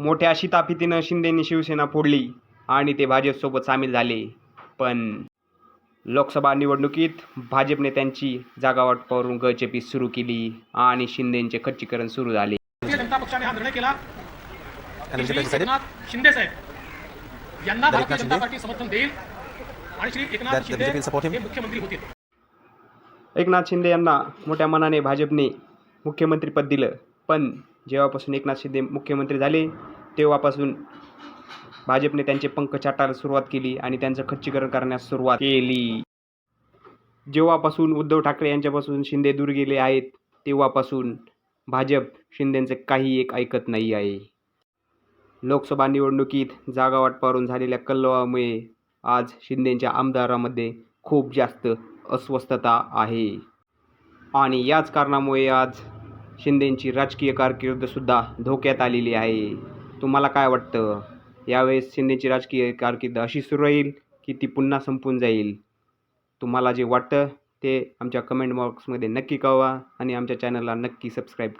मोठ्या शिताफितीनं शिंदेनी शिवसेना फोडली आणि ते भाजपसोबत सामील झाले. पण लोकसभा निवडणुकीत भाजपने त्यांची जागावाटपावरून गळचेपी सुरू केली आणि शिंदेचे खच्चीकरण सुरू झाले. जनता पक्षाने हा निर्णय केला. एकनाथ शिंदे साहेब यांना That भारतीय Eknath जनता Shinde? पार्टी समर्थन देईल आणि Shri That Eknath the Shinde BJP will support him? मुख्यमंत्री होतील. एकनाथ शिंदे यांना मोठ्या मनाने भाजपने मुख्यमंत्रीपद दिलं. पण जेव्हापासून एकनाथ शिंदे मुख्यमंत्री झाले तेव्हापासून भाजपने त्यांचे पंख चाटायला सुरुवात केली आणि त्यांचं खच्चीकरण करण्यास सुरुवात केली. जेव्हापासून उद्धव ठाकरे यांच्यापासून शिंदे दूर गेले आहेत तेव्हापासून भाजप शिंदेंचं काही एक ऐकत नाही आहे. लोकसभा निवडणुकीत जागा वाटपावरून झालेल्या कल्लवामुळे आज शिंदेच्या आमदारामध्ये खूप जास्त अस्वस्थता आहे. आणि याच कारणामुळे आज शिंदेंची राजकीय कारकीर्दसुद्धा धोक्यात आलेली आहे. तुम्हाला काय वाटतं? यावेळेस शिंदेची राजकीय कारकीर्द अशी सुरू राहील की ती पुन्हा संपून जाईल? तुम्हाला जे वाटतं ते आमच्या कमेंट बॉक्समध्ये नक्की कळवा आणि आमच्या चॅनलला नक्की सबस्क्राईब करा.